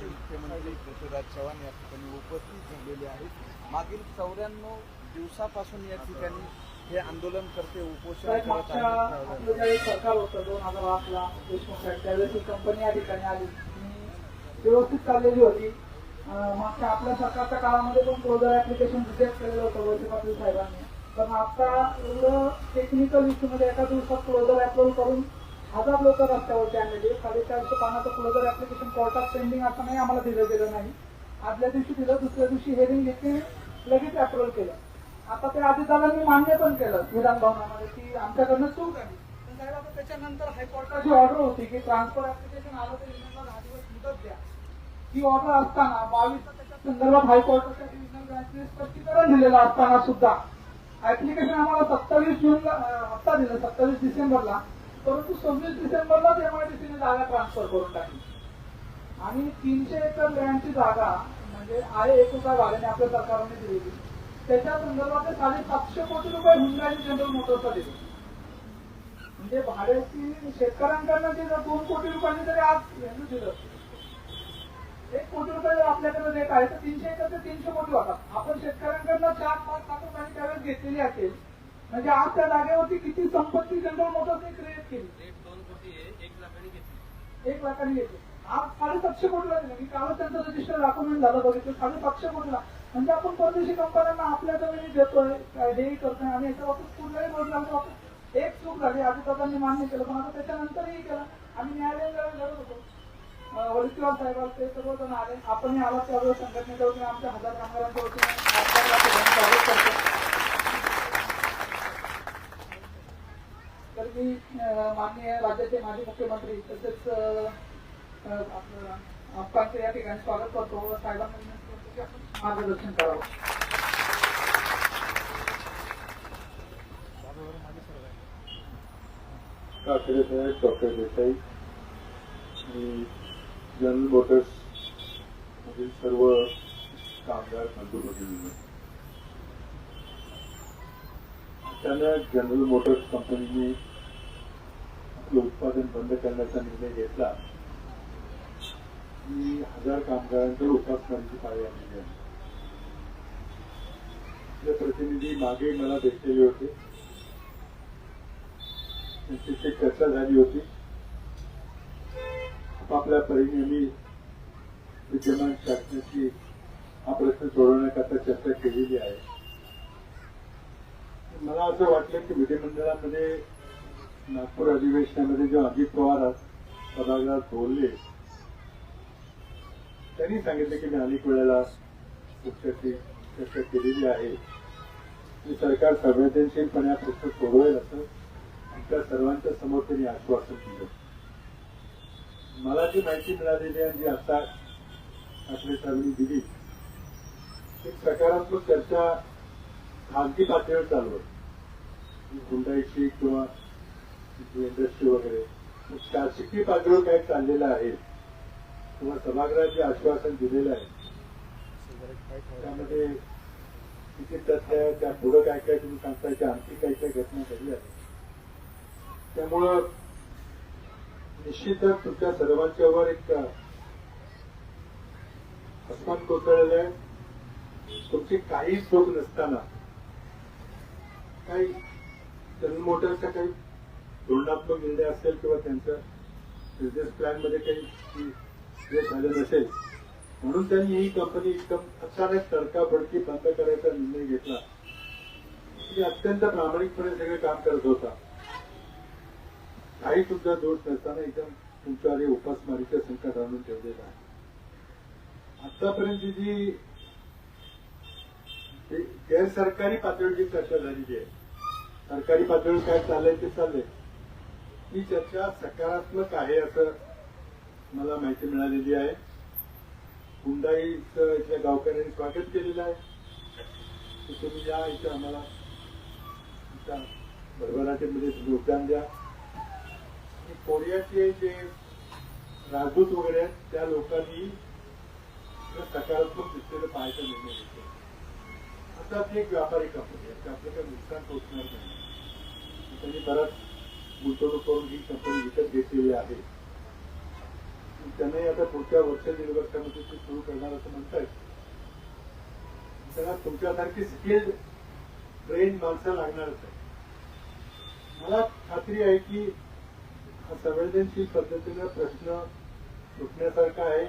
राज्याचे मुख्यमंत्री पृथ्वीराज चव्हाण या ठिकाणी उपस्थित झालेले आहेत. मागील चौऱ्याण्णव दिवसापासून या ठिकाणी हे आंदोलन करते उपोषण करत आहेत. आपलं ज्यावेळेस सरकार होतं दोन हजार आठला देशमुख साहेब त्यावेळेस ही कंपनी या ठिकाणी आली. आणि व्यवस्थित चाललेली होती. अं, मागच्या आपल्या सरकारच्या काळामध्ये पण क्लोजर ऍप्लिकेशन रिजेक्ट केलेलं होतं वळसे पाटील साहेबांनी. पण आता एवढं टेक्निकल इश्यूमध्ये एका दिवसात क्लोजर अप्रूव्ह करून हजार लोक रस्त्यावरती आणलेली साडेचारशे पानाचं क्लोजर ऍप्लिकेशन कोर्टात पेंडिंग नाही आम्हाला दिलं गेलं नाही. आदल्या दिवशी दिलं दुसऱ्या दिवशी हेरिंग घेतली लगेच अप्रूव्ह केलं. आता ते अजितदादांनी मान्य पण केलं विधान भवनामध्ये की आमच्याकडनं चूक आहे पण त्याच्यानंतर हायकोर्टाची ऑर्डर होती की ट्रान्सफर ऍप्लिकेशन आलं तर युनियनला दहा दिवस मुदत द्या. ही ऑर्डर असताना बावीस त्याच्या संदर्भात हायकोर्टाच्या डिव्हिजनल बँचने स्पष्टीकरण दिलेलं असताना सुद्धा. ऍप्लिकेशन आम्हाला सत्तावीस जूनला हप्ता आत्ता दिलं सत्तावीस डिसेंबरला. परंतु सव्वीस डिसेंबरलाच एमआयडीसीने जागा ट्रान्सफर करून टाकली. आणि तीनशे एकर लँडची जागा म्हणजे आहे एक रुपया आपल्या सरकारने दिलेली त्याच्या संदर्भात ते साडेसातशे कोटी रुपये हुंडाई जनरल मोटर्सला दिले. म्हणजे भाड्याची शेतकऱ्यांकडनं जे जर दोन कोटी रुपयांनी जरी आज व्हॅल्यू दिलं. एक कोटी रुपये जर आपल्याकडे रेट आहे तर तीनशे एकर ते तीनशे कोटी होतात आपण शेतकऱ्यांकडनं चार पाच लाख रुपयांनी त्यावेळेस घेतलेली असेल म्हणजे आज त्या जागेवरती किती संपत्ती जनरल मोटर्सने क्रिएट केली. एक लाखांनी घेतली. आज साडेसातशे कोटीला दिले मी कालच त्यांचं रजिस्टर डॉक्युमेंट झालं बघितलं. साडेसातशे कोटीला. म्हणजे आपण परदेशी कंपन्यांना आपल्या जमिनी देतोय काय हेही करतोय आणि याच्या बाबतीत कुठल्याही बाबतीत एक चूक झाली. आधी मान्य केलं. पण आता त्याच्यानंतरही केलं. आम्ही न्यायालयाला लढत होतो. वडीलवार साहेब ते सर्वजण आले. आपणही आला त्यावेळेस संघटनेच्या वतीने आमच्या हजार कामगारांच्या वतीने आपल्याला ते घेऊन स्वागत करतो तर मी माननीय राज्याचे माजी मुख्यमंत्री तसेच अं, या ठिकाणी स्वागत करतो व साहेबांना मार्गदर्शन करावं. काकडे साहेब डॉक्टर देसाई मी जनरल मोटर्स मधील सर्व कामगार बंधू अचानक जनरल मोटर्स कंपनीने आपलं उत्पादन बंद करण्याचा निर्णय घेतला. की हजार कामगारांचं उपासमारीची पाळी आणली आहे. आपले प्रतिनिधी मागे मला भेटलेले होते. त्यांच्याशी चर्चा झाली होती. आपापल्या परीने मी विद्यमान शासनाची हा प्रश्न सोडवण्याकरता चर्चा केलेली आहे. मला असं वाटलं की विधिमंडळामध्ये नागपूर अधिवेशनामध्ये जे अजित पवार सभागृहात बोलले त्यांनी सांगितलं की मी अनेक वेळेला पुस्तकाची चर्चा केलेली आहे. की सरकार संवेदनशीलपणे हा प्रश्न सोडवेल असं आमच्या सर्वांच्या समोर त्यांनी आश्वासन दिलं. मला जी माहिती मिळालेली आहे जी आता ठाकरे साहेबांनी दिली एक सकारात्मक चर्चा खाजगी पातळीवर चालू आहे हुंडाईची किंवा इंडस्ट्री वगैरे. शासकीय पातळीवर काय चाललेलं आहे? किंवा सभागृहात जे आश्वासन दिलेलं आहे? त्यामध्ये किती तथ्य आहे? त्या पुढं काय काय तुम्ही सांगताय? त्या आणखी काय काय घटना घडल्या आहेत? त्यामुळं निश्चितच तुमच्या सर्वांच्यावर एक अस्मान कोसळलेलं आहे. तुमची काहीच चूक नसताना काही जनरल मोटरचा काही धोरणात्मक निर्णय असेल किंवा त्यांच्या बिझनेस प्लॅनमध्ये काही हे झालं नसेल म्हणून त्यांनी ही कंपनी एकदम अचानक तडकाफडकी बंद करायचा निर्णय घेतला. अत्यंत प्रामाणिकपणे सगळे काम करत होता. काही सुद्धा दोष नसताना एकदम तुमच्यावर उपासमारीचं संकट आणून ठेवलेलं आहे. आतापर्यंत जी गैरसरकारी पातळीची जी चर्चा झालेली आहे. सरकारी पातळीवर काय चाललंय ते चाललंय. ही चर्चा सकारात्मक आहे असं मला माहिती मिळालेली आहे. हुंडाईचं इथल्या गावकऱ्यांनी स्वागत केलेलं आहे. तुम्ही या इथं आम्हाला तुमच्या भरभराटीमध्ये योगदान द्या. कोरियाचे जे राजदूत वगैरे आहेत त्या लोकांनी सकारात्मक दृष्टीने पाहायचा निर्णय घेतला. आता ती एक व्यापारी कंपनी आहे त्यातलं काही नुकसान पोहोचणार नाही. त्यांनी बराच गुंतवणूक करून ही कंपनी विकत घेतलेली आहे त्यांनाही आता पुढच्या वर्ष दीड ते सुरू करणार असं म्हणतायत त्यांना तुमच्यासारखी स्किल्ड ट्रेन माणसं लागणारच आहे मला खात्री आहे की हा संवेदनशील पद्धतीनं प्रश्न सुटण्यासारखा आहे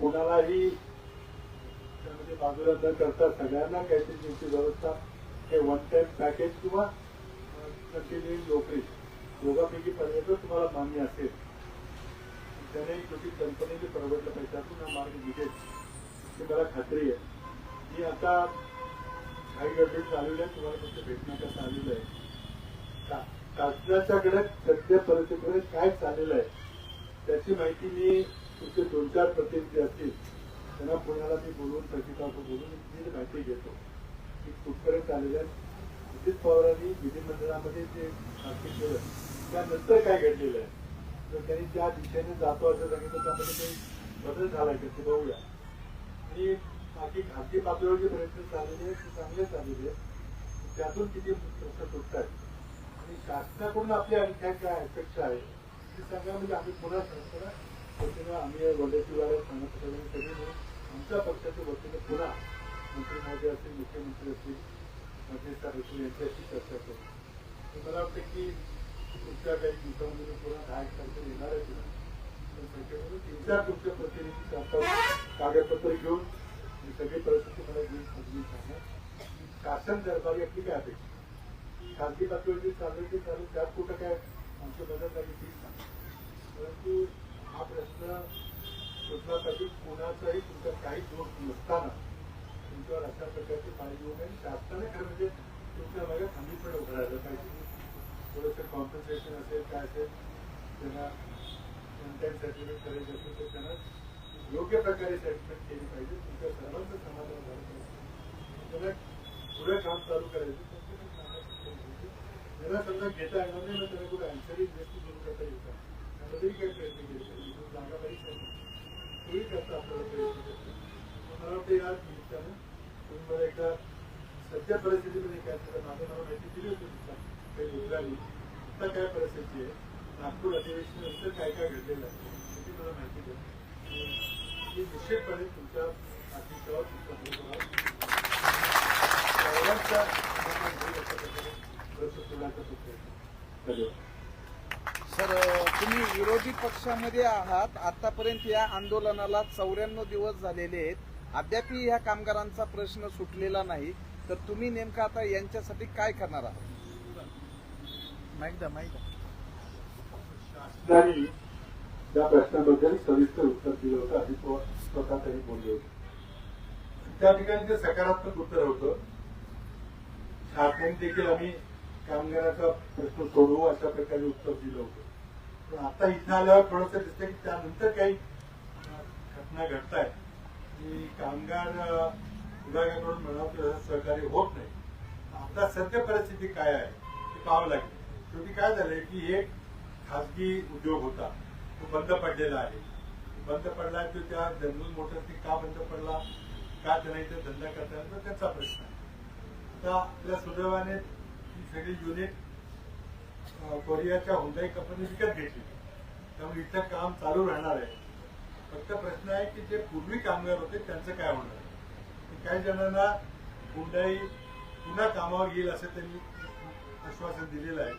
कोणालाही त्यामध्ये बाजूला न करता सगळ्यांना काहीतरी त्यांची व्यवस्था हे वन टाइम पॅकेज किंवा कंटिन्यू नोकरी दोघांपैकी पर्यंत तुम्हाला मान्य असेल. त्याने शेवटी कंपनीने परवडलं पाहिजे त्यातून हा मार्ग निघेल ही मला खात्री आहे. मी आता काही गडबड आहे. तुम्हाला फक्त भेटण्याचं चाललेलं आहे. शासनाच्याकडे सध्या परिस्थितीमध्ये काय चाललेलं आहे त्याची माहिती मी तुमचे दोन चार प्रतिनिधी असतील. त्यांना पुण्याला मी बोलून प्रतिकावर बोलून मी माहिती घेतो. की कुठपर्यंत चाललेलं आहे अजित पवारांनी विधिमंडळामध्ये जे भाषण केलं. त्यानंतर काय घडलेलं आहे? तर त्यांनी ज्या दिशेने जातो असं सांगितलं त्यामध्ये काही बदल झाला आहे ते बघूया. आणि बाकी खाजगी पातळीवर जे प्रयत्न चाललेले आहेत ते चांगले चाललेले आहेत. त्यातून किती प्रश्न सुटत आहेत आणि शासनाकडून आपली आणखी काय अपेक्षा आहे? ते सांगा म्हणजे आम्ही पुन्हा शासनाला वतीनं आम्ही वडीलवाड्या सांगत सगळे मिळून आमच्या पक्षाच्या वतीने पुन्हा मंत्री महोदय असतील मुख्यमंत्री असतील मंत्री साहेब यांच्याशी चर्चा करू तर मला वाटतं की पुढच्या काही दिवसामध्ये पुन्हा दहा एक तारखेला येणार आहे तुला तर त्याच्यामध्ये तीन चार तुमच्या प्रतिनिधी आता कागदपत्र घेऊन ही सगळी परिस्थिती मला घेऊन समजून सांगा शासन दरबारी आपली काय अपेक्षा खाजगी पातळीवर चालू चाललं ते चालू त्यात कुठं काय आमची मदत झाली ती सांगा परंतु हा प्रश्न सुटण्यासाठी कोणाचाही तुमचा काही दोष नसताना तुमच्यावर अशा प्रकारची पाणी येऊ नये शासनाने खरं म्हणजे तुमच्या भागात हमी पण उभं राहिलं पाहिजे. थोडंसं कॉम्पन्सेशन असेल काय असेल त्यांना कोणत्याही सर्टिफिकेट करायचं असेल तर त्यांना योग्य प्रकारे सर्टिफिकेट केली पाहिजे. तुमच्या सर्वांचं समाधान झालं पाहिजे. त्यांना पुढे काम चालू करायचं त्यांना समजा घेता येणार नाही ना त्यांना कुठे अँसरी गोष्टी सुरू करता येतात त्यामध्येही काही प्रयत्न केले पाहिजे. जागा पाहिजे. आहे तोही त्याचा आपल्याला प्रयत्न करतो. मला वाटतं या निमित्तानं तुम्ही मला एकदा सध्या परिस्थितीमध्ये काय झालं मागे मला माहिती दिली होती काही मित्रांनी आता काय परिस्थिती आहे? नागपूर अधिवेशनानंतर काय काय घडलेलं आहे? त्याची मला माहिती द्या. मी निश्चितपणे तुमच्या पाठीच्यावर तुमच्या धन्यवाद. सर तुम्ही विरोधी पक्षामध्ये आहात. आतापर्यंत या आंदोलनाला चौऱ्याण्णव दिवस झालेले आहेत. अद्यापही ह्या कामगारांचा प्रश्न सुटलेला नाही. तर तुम्ही नेमकं आता यांच्यासाठी काय करणार आहात? शासनाने त्या प्रश्नाबद्दल सविस्तर उत्तर दिलं होतं आधी स्वतः त्यांनी बोलले होते. त्या ठिकाणी ते सकारात्मक उत्तर होतं शासनाने देखील आम्ही कामगाराचा प्रश्न सोडवू अशा प्रकारे उत्तर दिलं होतं. पण आता इथं आल्यावर थोडंसं दिसतं की त्यानंतर काही घटना घडत आहेत की कामगार विभागाकडून म्हणावं सहकार्य होत नाही. आता सध्या परिस्थिती काय आहे ते पाहावं लागेल. शेवटी काय झालंय की एक खासगी उद्योग होता तो बंद पडलेला आहे. बंद पडला तो त्या जनरल मोटर्सनी का बंद पडला का त्यांना इथे धंदा करता येईल त्याचा त्यांचा प्रश्न आहे. आता आपल्या सुदैवाने ही सगळी युनिट कोरियाच्या हुंदाई कंपनी विकत घेतली. त्यामुळे इथं काम चालू राहणार आहे. फक्त प्रश्न आहे की जे पूर्वी कामगार होते त्यांचं काय होणार काही जणांना हुंडाई पुन्हा कामावर येईल असं त्यांनी आश्वासन दिलेलं आहे.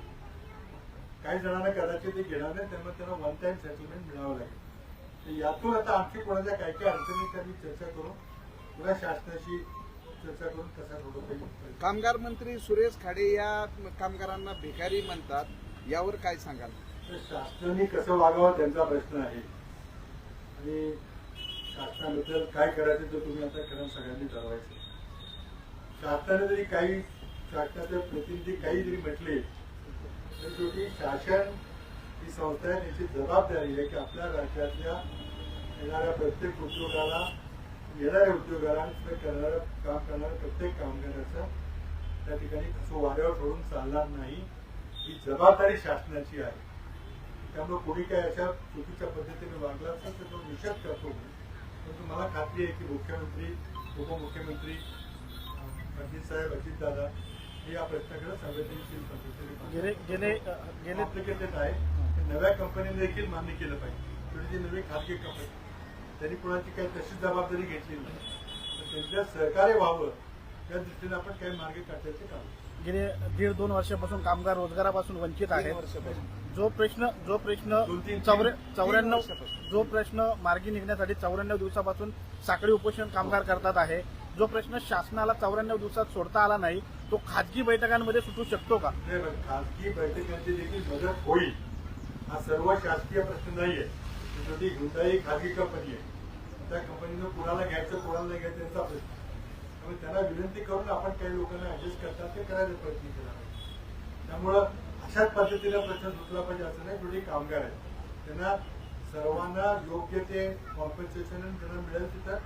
काही जणांना कदाचित ते घेणार नाही त्यामुळे त्यांना वन टाइम सेटलमेंट मिळावं लागेल. तर यातून आता आणखी कोणाच्या काय काय अडचणी त्यांनी चर्चा करून पुन्हा शासनाशी चर्चा करून कसा सोडवता येईल कामगार मंत्री सुरेश खाडे या कामगारांना भिकारी म्हणतात यावर काय सांगाल? तर शासनाने कसं वागावं त्यांचा प्रश्न आहे. आणि शासनाबद्दल काय करायचं तर तुम्ही आता खरं सगळ्यांनी ठरवायचं शासनाने जरी काही शासनाचे प्रतिनिधी काही जरी म्हटले तर शेवटी शासन ही संस्था आहे याची जबाबदारी आहे की आपल्या राज्यातल्या येणाऱ्या प्रत्येक उद्योगाला येणाऱ्या उद्योगाला करणाऱ्या काम करणाऱ्या प्रत्येक कामगाराचा त्या ठिकाणी असं वाऱ्यावर सोडून चालणार नाही. ही जबाबदारी शासनाची आहे. त्यामुळे कोणी काय अशा चुकीच्या पद्धतीने वागला असेल तर तो निषेध करतो. परंतु मला खात्री आहे की मुख्यमंत्री उपमुख्यमंत्री अजित साहेब अजित दादा हे या प्रश्नाकडे संवेदनशील पद्धतीने गेले गेले आहे. नव्या कंपनीने देखील मान्य केलं पाहिजे. थोडी जी नवी खाजगी कंपनी त्यांनी कुणाची काही तशी जबाबदारी घेतलेली नाही. तर त्यांच्या सहकार्य व्हावं त्या दृष्टीने आपण काही मार्ग काढण्याचे काम गेले दीड दोन वर्षापासून कामगार रोजगारापासून वंचित आहेत. वर्षापासून. जो प्रश्न जो प्रश्न चौऱ्याण्णव. जो प्रश्न मार्गी निघण्यासाठी चौऱ्याण्णव दिवसापासून साखळी उपोषण कामगार करतात आहे जो प्रश्न शासनाला चौऱ्याण्णव दिवसात सोडता आला नाही तो खाजगी बैठकांमध्ये सुटू शकतो का? खाजगी बैठकांची देखील मदत होईल. हा सर्व शासकीय प्रश्न नाहीये. शेवटी हुंडाई खाजगी कंपनी आहे. त्या कंपनीनं कुणाला घ्यायचं कुणाला नाही घ्यायचं त्यांचा प्रश्न. त्यामुळे त्यांना विनंती करून आपण काही लोकांना ऍडजस्ट करतात ते करायचा प्रयत्न केला त्यामुळं अशाच पद्धतीने प्रश्न सुटला पाहिजे असं नाही थोडी कामगार आहेत. त्यांना सर्वांना योग्य ते कॉम्पन्सेशन त्यांना मिळेल तिथं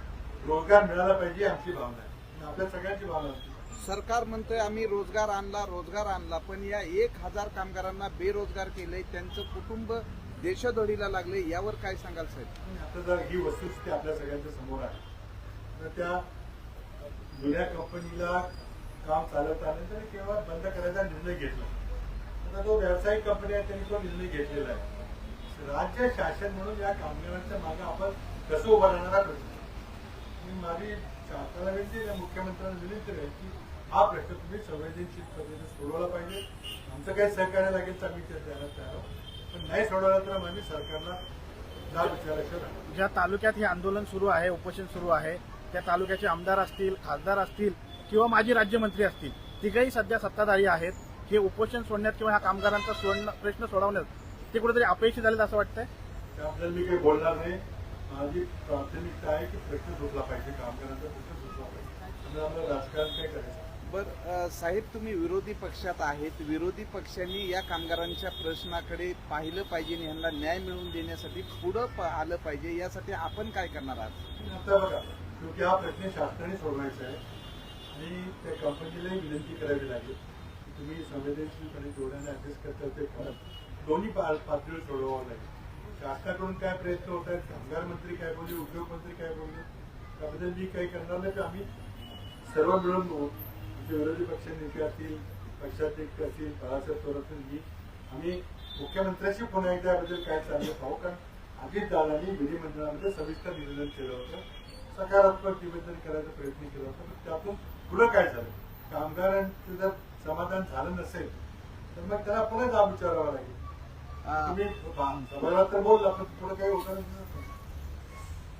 रोजगार मिळाला पाहिजे आमची भावना आहे. आपल्या सगळ्यांची भावना असते सरकार म्हणतंय आम्ही रोजगार आणला रोजगार आणला पण या एक हजार कामगारांना बेरोजगार केलंय त्यांचं कुटुंब देशोधडीला लागले यावर काय सांगाल साहेब? आता जर ही वस्तुस्थिती आपल्या सगळ्यांच्या समोर आहे तर त्या जुन्या कंपनीला काम चालत आलं तर केव्हा बंद करायचा निर्णय घेतला. आता जो व्यावसायिक कंपनी आहे त्यांनी तो निर्णय घेतलेला आहे. राज्य शासन म्हणून या कामगारांच्या मागे आपण कसं उभं राहणार प्रश्न मी माझी शासनाला विनंती आहे, मुख्यमंत्र्यांना विनंती आहे की हा प्रश्न तुम्ही संवेदनशील पद्धतीने सोडवला पाहिजे. आमचं काही सहकार्य लागेल तर आम्ही ते द्यायला तयार पण नाही सोडवलं तर आम्ही सरकारला जाब विचारायचं ज्या तालुक्यात हे आंदोलन सुरू आहे उपोषण सुरू आहे त्या तालुक्याचे आमदार असतील खासदार असतील किंवा माजी राज्यमंत्री असतील तिघही सध्या सत्ताधारी आहेत. हे उपोषण सोडण्यात किंवा ह्या कामगारांचा सोडणं प्रश्न सोडवण्यात ते कुठेतरी अपयशी झालेत असं वाटतंय? त्याबद्दल मी काही बोलणार नाही. माझी प्राथमिकता आहे की प्रश्न सुटला पाहिजे कामगारांचा प्रश्न सुटला पाहिजे. आम्हाला राजकारण काय करायचं? बर साहेब तुम्ही विरोधी पक्षात आहेत. विरोधी पक्षांनी या कामगारांच्या प्रश्नाकडे पाहिलं पाहिजे आणि यांना न्याय मिळवून देण्यासाठी पुढं आलं पाहिजे. यासाठी आपण काय करणार आहात? आता बघा शेवटी हा प्रश्न शासनाने सोडवायचा आहे. आणि त्या कंपनीलाही विनंती करावी लागेल. तुम्ही संवेदनशीलपणे जोड्याने अभ्यास करता ते दोन्ही पा- पातळीवर सोडवावं लागेल. शासनाकडून काय प्रयत्न होत आहेत? कामगार मंत्री काय बोलले? उद्योगमंत्री काय बोलले? त्याबद्दल मी काही करणार नाही तर आम्ही सर्व मिळून आमचे विरोधी पक्ष नेते असतील पक्षाध्यक्ष असतील बाळासाहेब थोरात असतील मी आम्ही मुख्यमंत्र्यांशी पुन्हा एकदा याबद्दल काय चाललं पाहू कारण अजित दादांनी विधिमंडळामध्ये सविस्तर निवेदन केलं होतं. सकारात्मक निवेदन करायचा प्रयत्न केला होता पण त्यातून पुढं काय झालं? कामगारांचं जर समाधान झालं नसेल तर मग त्याला पुन्हा जाब विचारावा लागेल. अ, तुम्ही सभागृहात तर बोलला पण पुढे काही होणार नाही.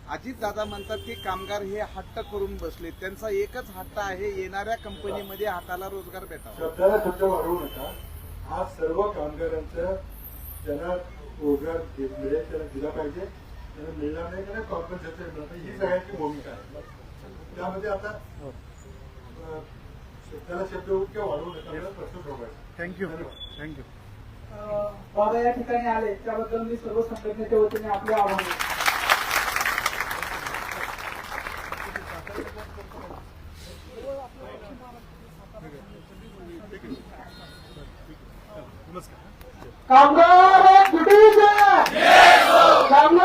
अजित दादा म्हणतात की कामगार हे हट्ट करून बसले. त्यांचा एकच हट्ट आहे येणाऱ्या कंपनीमध्ये हाताला रोजगार भेटावा. शब्दाला शब्द वाढवू नका. आज सर्व कामगारांचं त्यांना रोजगार मिळेल त्याला दिला पाहिजे. त्यांना मिळणार नाही त्यांना कॉम्पन्सेशन मिळणार ही सगळ्यांची भूमिका आहे. त्यामध्ये आता थँक्यू थँक्यू बाबा या ठिकाणी आले. त्याबद्दल मी सर्व संघटनेच्या वतीने आपले आव्हान कामगार कुठे कामगार